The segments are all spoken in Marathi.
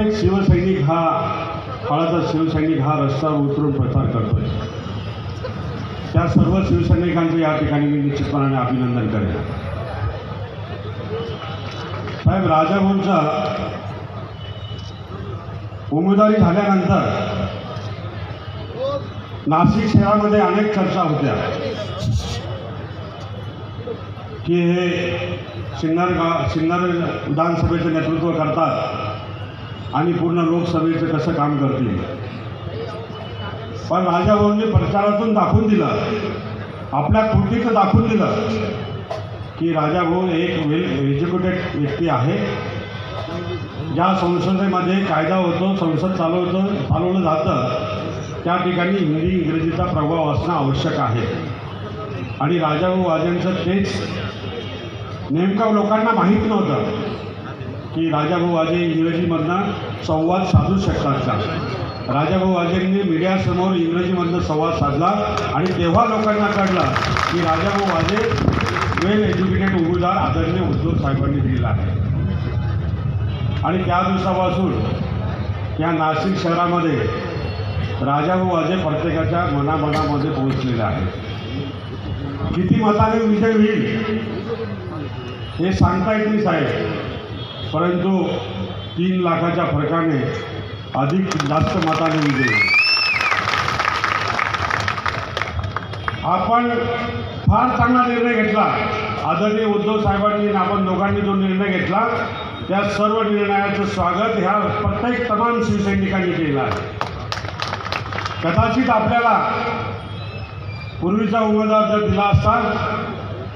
प्रत्येक शिवसैनिक हा काळाचा शिवसैनिक हा रस्त्यावर उतरून प्रचार करतोय. त्या सर्व शिवसैनिकांचं या ठिकाणी मी निश्चितपणाने अभिनंदन करेन. साहेब राजाभाऊंचा उमेदवारी झाल्यानंतर नाशिक शहरामध्ये अनेक चर्चा होत्या. की हे सिन्नर गा सिन्नर विधानसभेचं नेतृत्व करतात. आणि पूर्ण लोकसभेचं कसं काम करतील? पण राजाभाऊंनी प्रचारातून दाखवून दिलं. आपल्या कृतीचं दाखवून दिलं. की राजाभाऊ एक वेल एज्युकेटेड व्यक्ती आहे. ज्या संसदेमध्ये कायदा होतो संसद चालवतं चालवलं जातं त्या ठिकाणी हिंदी इंग्रजीचा प्रभाव असणं आवश्यक आहे. आणि राजाभाऊ वाजेंचं तेच नेमकं लोकांना माहीत नव्हतं. की राजाभाऊ वाजे इंग्रजीमधनं संवाद साधू शकतात का राजाभाऊ वाजेंनी मीडियासमोर इंग्रजीमधनं संवाद साधला आणि तेव्हा लोकांना कळला की राजाभाऊ वाजे वेल एज्युकेटेड उमेदवार आदरणीय उद्धव साहेबांनी दिलेला आहे. आणि त्या दिवसापासून या नाशिक शहरामध्ये राजाभाऊ वाजे प्रत्येकाच्या मनामनामध्ये पोहोचलेले आहे किती मताने विजय होईल हे सांगता येत नाही साहेब. परंतु तीन लाखाच्या फरकाने अधिक जास्त मताने विजय. आपण फार चांगला निर्णय घेतला. आदरणीय उद्धव साहेबांनी आपण दोघांनी जो निर्णय घेतला त्या सर्व निर्णयाचं स्वागत ह्या प्रत्येक तमाम शिवसैनिकांनी केलं आहे. कदाचित आपल्याला पूर्वीचा उमेदवार जर दिला असता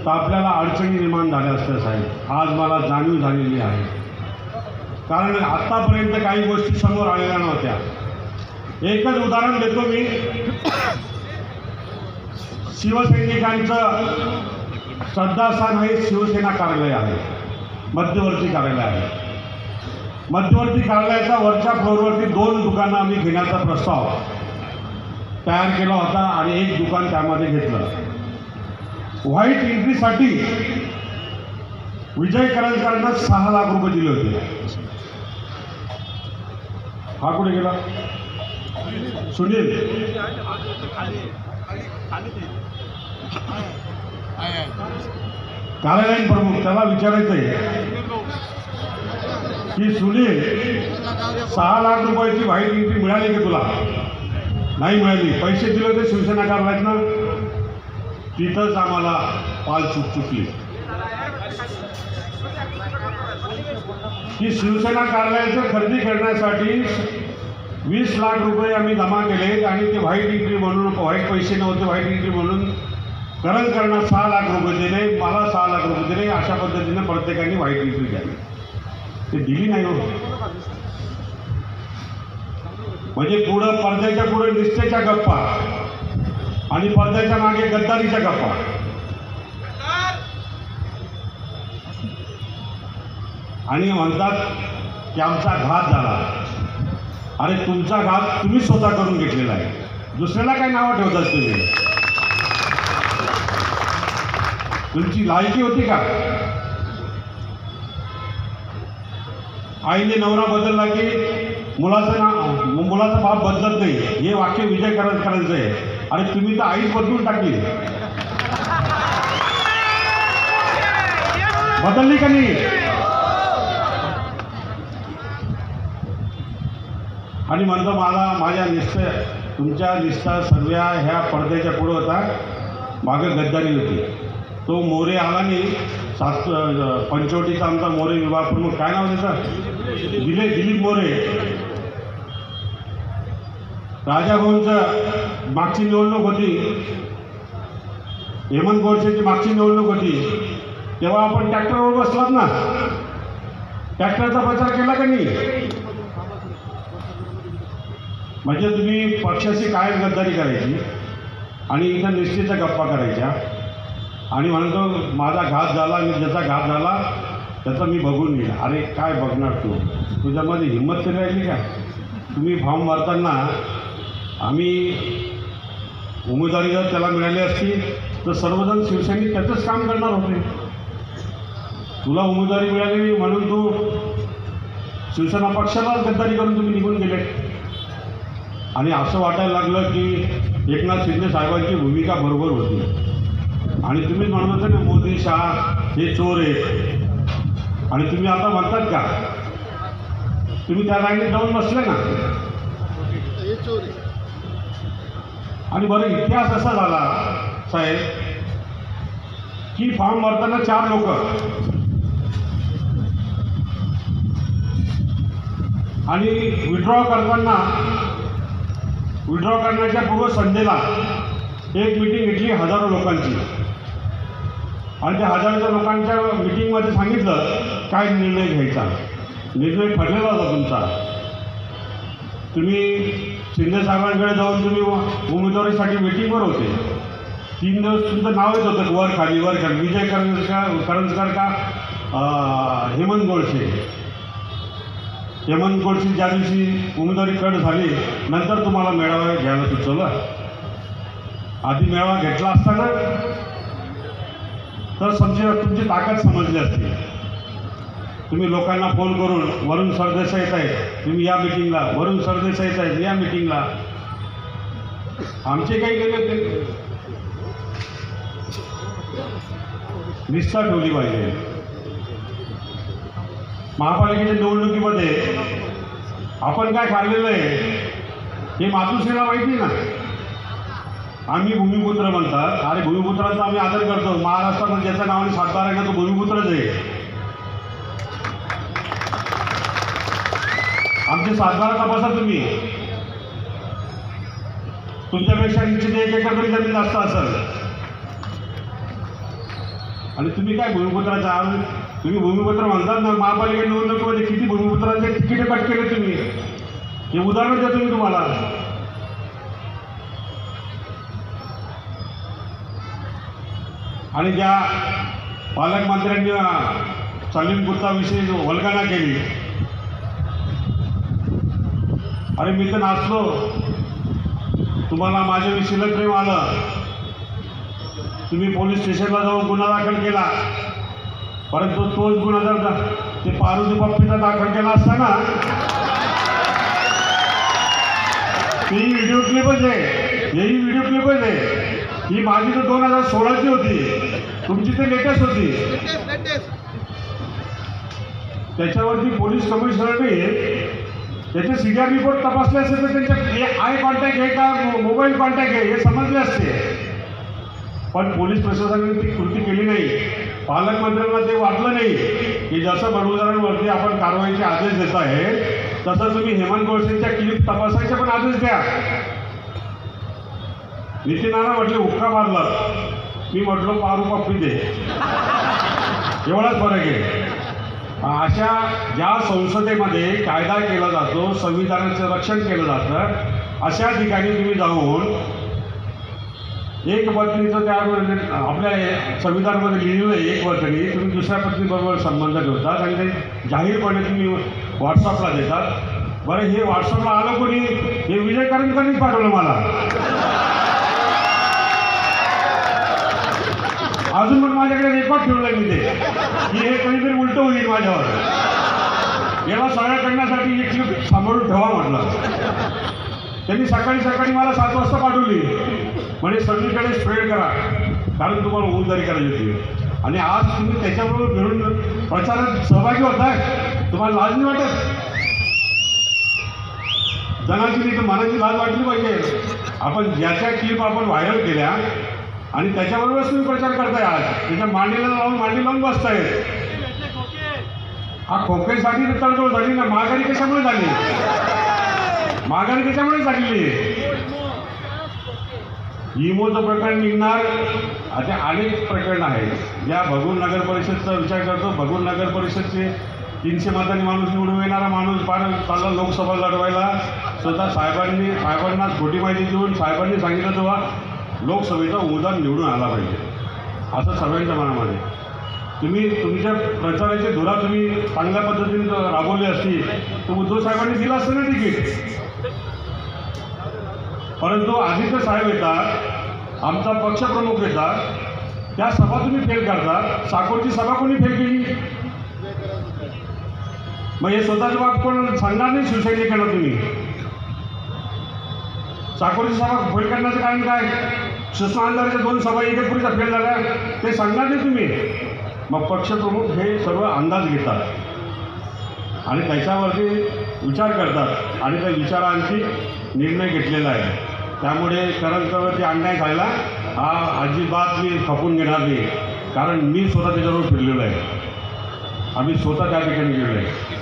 तर आपल्याला अडचणी निर्माण झाल्या असत्या साहेब. आज मला जाणीव झालेली आहे. कारण आत्तापर्यंत काही गोष्टी समोर आलेल्या नव्हत्या. एकच उदाहरण देतो मी. शिवसैनिकांचं श्रद्धास्थान हे शिवसेना कार्यालय आहे. मध्यवर्ती कार्यालय आहे. मध्यवर्ती कार्यालयाच्या वरच्या फ्लोअरवरती दोन दुकानं आम्ही घेण्याचा प्रस्ताव तयार केला होता आणि एक दुकान त्यामध्ये घेतलं. व्हाईट एंट्रीसाठी विजय करंजकरांना सहा लाख रुपये दिले होते. हा कुठे गेला? सुनील. कार्यालयीन प्रमुख त्याला विचारायचं आहे की सुनील सहा लाख रुपयाची व्हाईट एंट्री मिळाली की तुला? नाही मिळाली. पैसे दिले होते शिवसेना कार्यालयात ना तिथंच आम्हाला पाल चूक चुकली. की शिवसेना कार्यालयाचं खरेदी करण्यासाठी वीस लाख रुपये आम्ही जमा केले आणि ते व्हाईट एंट्री म्हणून व्हाईट पैसे नव्हते व्हाईट एंट्री म्हणून करंजकरांना सहा लाख रुपये दिले मला सहा लाख रुपये दिले अशा पद्धतीने प्रत्येकाने व्हाईट एंट्री द्यावी ते दिली नाही हो. म्हणजे पुढं पडद्याच्या पुढे निष्ठेच्या गप्पा आणि पडद्याच्या मागे गद्दारीच्या गप्पा. आणि म्हणतात की आमचा घात झाला. अरे तुमचा घात तुम्ही स्वतः करून घेतलेला आहे. दुसऱ्याला काय नावं ठेवतात तुम्ही? तुमची लायकी होती का? आईने नवरा बदलला की मुलाचं नाव मुलाचा बाप बदलत नाही. हे वाक्य विजय करत करायचं आहे आणि तुम्ही तर आईच बदलून टाकली. बदलली का नाही? आणि म्हणतो मला माझ्या निष्ठ तुमच्या निष्ठा सर्व ह्या पडद्याच्या पुढं होता. मागं गद्दारी होती. तो मोरे आला नाही. सात पंचवटीचा आमचा मोरे विभाग प्रमुख. काय नाव त्याचं? दिले दिलीप मोरे. राजाभाऊंचं मागची निवडणूक होती. हेमंत गोडसेची मागची निवडणूक होती. तेव्हा आपण ट्रॅक्टरवर बसलात ना? ट्रॅक्टरचा प्रचार केला का नाही? म्हणजे तुम्ही पक्षाशी काय गद्दारी करायची? आणि इथं निश्चितच्या गप्पा करायच्या. आणि म्हणतो माझा घात झाला मी ज्याचा घात झाला त्याचा मी बघून घेईन. अरे काय बघणार तू? तुझ्यामध्ये हिंमत तरी राहिली का? तुम्ही फॉर्म भरताना आम्ही उमेदवारी जर त्याला मिळाली असती तर सर्वजण शिवसैनिक त्याचंच काम करणार होते. तुला उमेदवारी मिळाली म्हणून तू शिवसेना पक्षालाच गद्दारी करून तुम्ही निघून गेले. आणि असं वाटायला लागलं की एकनाथ शिंदे साहेबांची भूमिका बरोबर होती. आणि तुम्ही म्हणत होते ना मोदी शाह हे चोर आहेत. आणि तुम्ही आता म्हणतात का? तुम्ही त्या जागेत जाऊन बसले ना? आणि बरं इतिहास असा झाला साहेब की फॉर्म भरताना चार लोक. आणि विड्रॉ करताना विड्रॉ करण्याच्या पूर्व संध्येला एक मिटिंग घेतली हजारो लोकांची. आणि त्या हजारो लोकांच्या मिटिंगमध्ये सांगितलं काय निर्णय घ्यायचा? निर्णय ठरलेला होता तुमचा. तुम्ही शिंदेसाहेबांकडे जाऊन तुम्ही उमेदवारीसाठी मिटिंगवर होते. तीन दिवस तुमचं नाव येत होतं वर खाली वर खाली विजय करंजकर करंजकर का हेमंत गोडसे. हेमंत गोडसे ज्या दिवशी उमेदवारी कट झाली नंतर तुम्हाला मेळावा घ्यायला सुचवलं. आधी मेळावा घेतला असताना तर समजा तुमची ताकद समजली असती. तुम्ही लोकांना फोन करून वरुण सरदेसाई येत आहेत तुम्ही या मिटिंगला वरुण सरदेसाई येत आहेत या मिटिंगला आमचे काही गेले निष्ठा ठेवली पाहिजे. महापालिकेच्या निवडणुकीमध्ये आपण काय खाल्लेलं आहे हे मातुश्रीला माहिती ना आम्ही भूमिपुत्र म्हणतात अरे भूमिपुत्रांचा आम्ही आदर करतो. महाराष्ट्रामध्ये ज्याचं नावाने सातबारा आहे ना तो भूमिपुत्रच आहे. आमचे सातबारा तपासा तुम्ही. तुमच्यापेक्षा निश्चित एक एकर तरी जमीन जास्त असेल. आणि तुम्ही काय भूमिपुत्राचा आज तुम्ही भूमिपुत्र म्हणतात ना महापालिका निवडणुकीमध्ये किती भूमिपुत्रांचे तिकिटे कट केले तुम्ही? हे उदाहरण देतो मी तुम्हाला. आणि ज्या पालकमंत्र्यांनी सलीम वल्गना केली. अरे मी तर नाचलो. तुम्हाला माझ्याविषयीला प्रेम आलं. तुम्ही पोलीस स्टेशनला जाऊन गुन्हा दाखल केला. परंतु तोच गुन्हा जर ते पारुजी पप्पीचा दाखल केला असता ना ती व्हिडिओ क्लिपच आहे हेही व्हिडिओ क्लिपच आहे ही माझी तर दोन हजार सोळाची होती. तुमची तर लेटेस्ट होती. त्याच्यावरती पोलीस कमिशनरने त्याचे सीडीआर रिपोर्ट तपासले असते तर त्यांच्या हे आय कॉन्टॅक्ट आहे का? मोबाईल कॉन्टॅक्ट आहे हे समजले असते. पण पोलीस प्रशासनाने ती कृती केली नाही. पालकमंत्र्यांना ते वाटलं नाही की जसं बडगुजारांवरती आपण कारवाईचे आदेश देत आहे तसं तुम्ही हेमंत गोडसेंच्या क्लिप तपासायचे पण आदेश द्या. नितीनाना म्हटले हुक्का मारला मी म्हटलो पारू पप्पी दे. एवढाच फरक आहे. अशा ज्या संसदेमध्ये कायदा केला जातो संविधानाचं रक्षण केलं जातं अशा ठिकाणी तुम्ही जाऊन एक पत्नीचं त्या आपल्या संविधानामध्ये लिहिलेलं आहे एक पत्नी तुम्ही दुसऱ्या पत्नीबरोबर संबंध ठेवतात आणि ते जाहीरपणे तुम्ही व्हॉट्सअपला देतात. बरं हे व्हॉट्सअपला आलं कोणी? हे विजय करंजकरनीच पाठवलं मला. अजून पण माझ्याकडे रेकॉर्ड ठेवलं मी ते. की हे कधीतरी उलट होईल माझ्यावर. याला सगळ्या करण्यासाठी एक क्लिप सांभाळून ठेवा म्हटलं. त्यांनी सकाळी सकाळी मला सात वाजता पाठवली. म्हणजे सगळीकडे स्प्रेड करा. कारण तुम्हाला उमेदवारी करायची होती आणि आज तुम्ही त्याच्याबरोबर मिळून प्रचारात सहभागी होताय. तुम्हाला लाज नाही वाटत? जनाची नाही तर मनाची लाज वाटली पाहिजे. आपण ज्याच्या क्लिप आपण व्हायरल केल्या आणि त्याच्याबरोबरच तुम्ही प्रचार करताय आज. त्याच्या मांडीला लावून मांडी लावून बसताय. हा खोकेसाठी तडजोड झाली ना महागारी कशामुळे झाली? महागारी कशामुळे झालेली इमोचं प्रकरण निघणार. असे अनेक प्रकरण आहेत. या भगूर नगर परिषदचा विचार करतो. भगूर नगर परिषदचे तीनशे मतांनी माणूस निवडून येणारा माणूस फार चालला लोकसभा लढवायला. स्वतः साहेबांनी साहेबांना खोटी माहिती देऊन साहेबांनी सांगितलं तेव्हा लोकसभेचा उमेदवार निवडून आला पाहिजे. असं सर्वांच्या मनामध्ये. तुम्ही तुमच्या प्रचाराची धुरा तुम्ही चांगल्या पद्धतीने जर राबवली असती तर उद्धव साहेबांनी दिला असतं ना तिकीट? परंतु आदित्य साहेब येतात आमचा पक्षप्रमुख येतात त्या सभा तुम्ही फेल करतात साकोरची सभा कोणी फेल केली? मग हे स्वतःची बाब कोण सांगणार नाही शिवसैनिकांना तुम्ही? चाकोरीची सभा फेल करण्याचं कारण काय? सुषमा अंधारेच्या दोन सभा इगतपुरीच्या फेल झाल्या. ते सांगणार नाही तुम्ही. मग पक्षप्रमुख हे सर्व अंदाज घेतात. आणि त्याच्यावरती विचार करतात. आणि त्या विचारांची निर्णय घेतलेला आहे. त्यामुळे करंजवरती अन्याय झालेला हा अजिबात मी खपून घेणार नाही. कारण मी स्वतः त्याच्यावर फिरलेलो आहे. आम्ही स्वतः त्या ठिकाणी गेलो आहे.